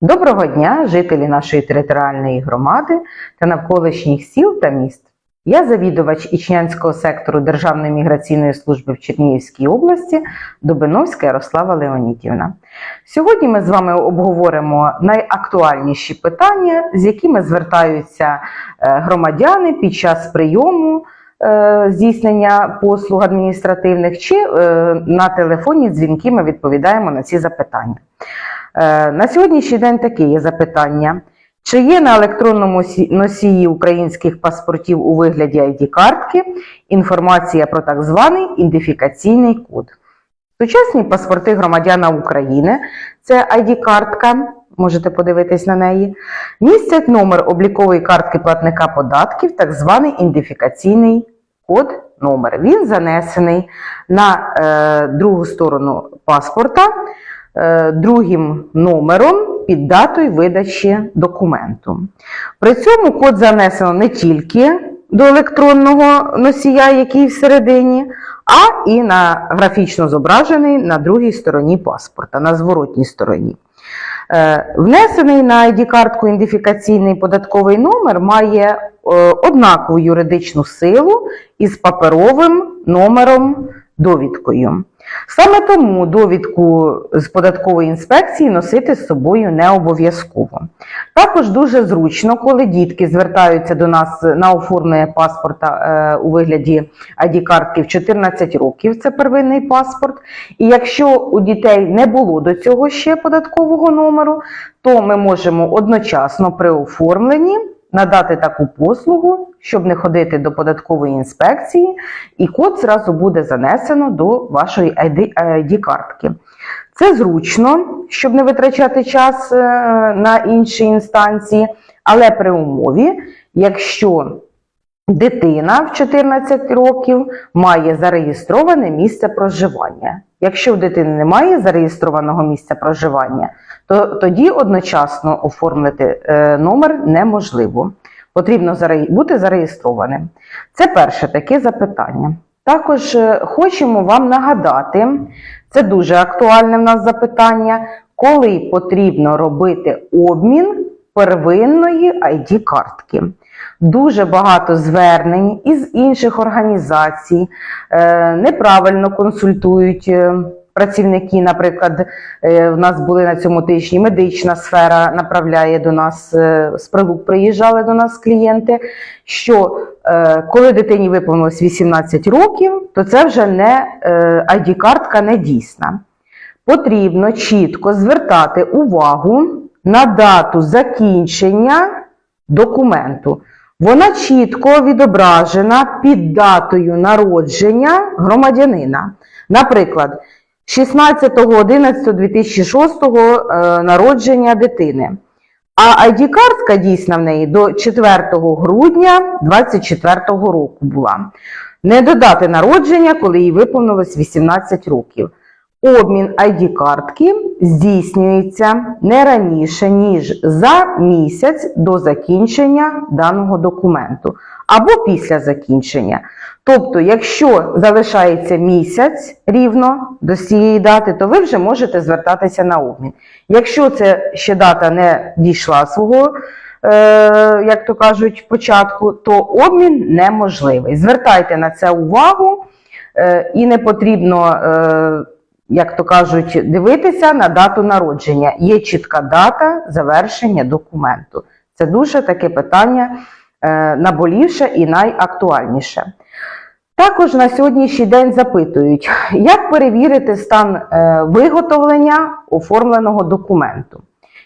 Доброго дня, жителі нашої територіальної громади та навколишніх сіл та міст. Я завідувач Ічнянського сектору Державної міграційної служби в Чернігівській області Дубиновська Ярослава Леонідівна. Сьогодні ми з вами обговоримо найактуальніші питання, з якими звертаються е, громадяни під час прийому е, здійснення послуг адміністративних чи е, на телефонні дзвінки ми відповідаємо на ці запитання. На сьогоднішній день таке є запитання. Чи є на електронному носії українських паспортів у вигляді ID-картки інформація про так званий ідентифікаційний код? Сучасні паспорти громадяна України, це ID-картка, можете подивитись на неї, містять номер облікової картки платника податків, так званий ідентифікаційний код номер. Він занесений на е, другу сторону паспорта е, другим номером під датою видачі документу. При цьому код занесено не тільки до електронного носія, який всередині, а і на графічно зображений на другій стороні паспорта, на зворотній стороні. Е, Внесений на ID-картку ідентифікаційний податковий номер має е, однакову юридичну силу із паперовим номером довідкою. Саме тому довідку з податкової інспекції носити з собою не обов'язково. Також дуже зручно, коли дітки звертаються до нас на оформлення паспорта е, у вигляді ID-картки в 14 років, це первинний паспорт. І якщо у дітей не було до цього ще податкового номеру, то ми можемо одночасно при оформленні надати таку послугу, щоб не ходити до податкової інспекції, і код зразу буде занесено до вашої ID-картки. Це зручно, щоб не витрачати час е, на інші інстанції, але при умові, якщо дитина в 14 років має зареєстроване місце проживання. Якщо в дитини немає зареєстрованого місця проживання, то тоді одночасно оформити е, номер неможливо. Потрібно бути зареєстрованим. Це перше таке запитання. Також е, хочемо вам нагадати, це дуже актуальне в нас запитання, коли потрібно робити обмін первинної ID-картки. Дуже багато звернень із інших організацій, е, неправильно консультують е, працівники. Наприклад, е, в нас були на цьому тижні медична сфера направляє до нас з прилук приїжджали до нас клієнти. Що коли дитині виповнилось 18 років, то це вже не ID-картка не дійсна. Потрібно чітко звертати увагу на дату закінчення документу. Вона чітко відображена під датою народження громадянина. Наприклад, 16.11.2006 е, народження дитини. А ID-картка дійсна в неї до 4 грудня 2024 року була. Не додати народження, коли їй виповнилось 18 років. Обмін ID-картки здійснюється не раніше, ніж за місяць до закінчення даного документу або після закінчення. Тобто, якщо залишається місяць рівно до цієї дати, то ви вже можете звертатися на обмін. Якщо це ще дата не дійшла свого, е, як то кажуть, початку, то обмін неможливий. Звертайте на це увагу е, і не потрібно. Е, як то кажуть, дивитися на дату народження. Є чітка дата завершення документу. Це дуже таке питання е, наболівше і найактуальніше. Також на сьогоднішній день запитують, як перевірити стан е, виготовлення оформленого документу.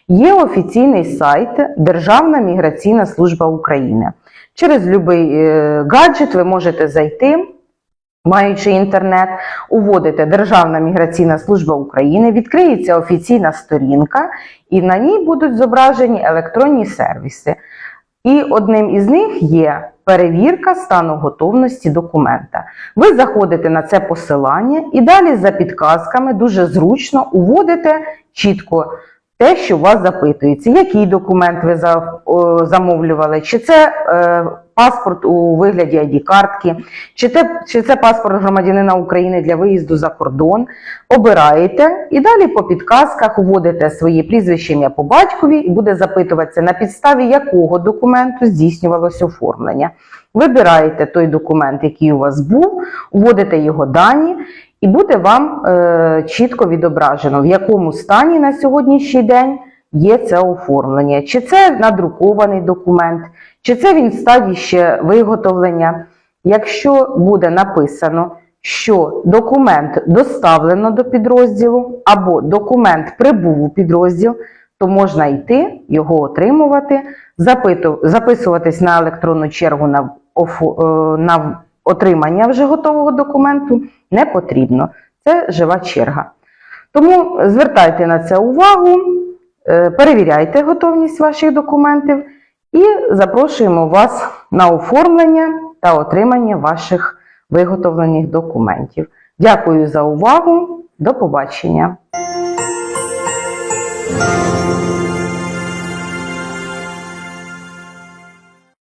Є офіційний сайт Державна міграційна служба України. Через будь-який гаджет ви можете зайти. Маючи інтернет, уводите Державна міграційна служба України, відкриється офіційна сторінка, і на ній будуть зображені електронні сервіси. І одним із них є перевірка стану готовності документа. Ви заходите на це посилання і далі за підказками дуже зручно уводите чітко те, що у вас запитується, який документ ви замовлювали, чи це е, паспорт у вигляді ID-картки, чи, чи це паспорт громадянина України для виїзду за кордон. Обираєте і далі по підказках вводите своє прізвище ім'я по батькові і буде запитуватися, на підставі якого документу здійснювалося оформлення. Вибираєте той документ, який у вас був, вводите його дані, і буде вам е, чітко відображено, в якому стані на сьогоднішній день є це оформлення. Чи це надрукований документ, чи це він в стадії ще виготовлення. Якщо буде написано, що документ доставлено до підрозділу або документ прибув у підрозділ, то можна йти, його отримувати, записуватись на електронну чергу на, е, на отримання вже готового документу не потрібно. Це жива черга. Тому звертайте на це увагу, перевіряйте готовність ваших документів і запрошуємо вас на оформлення та отримання ваших виготовлених документів. Дякую за увагу. До побачення.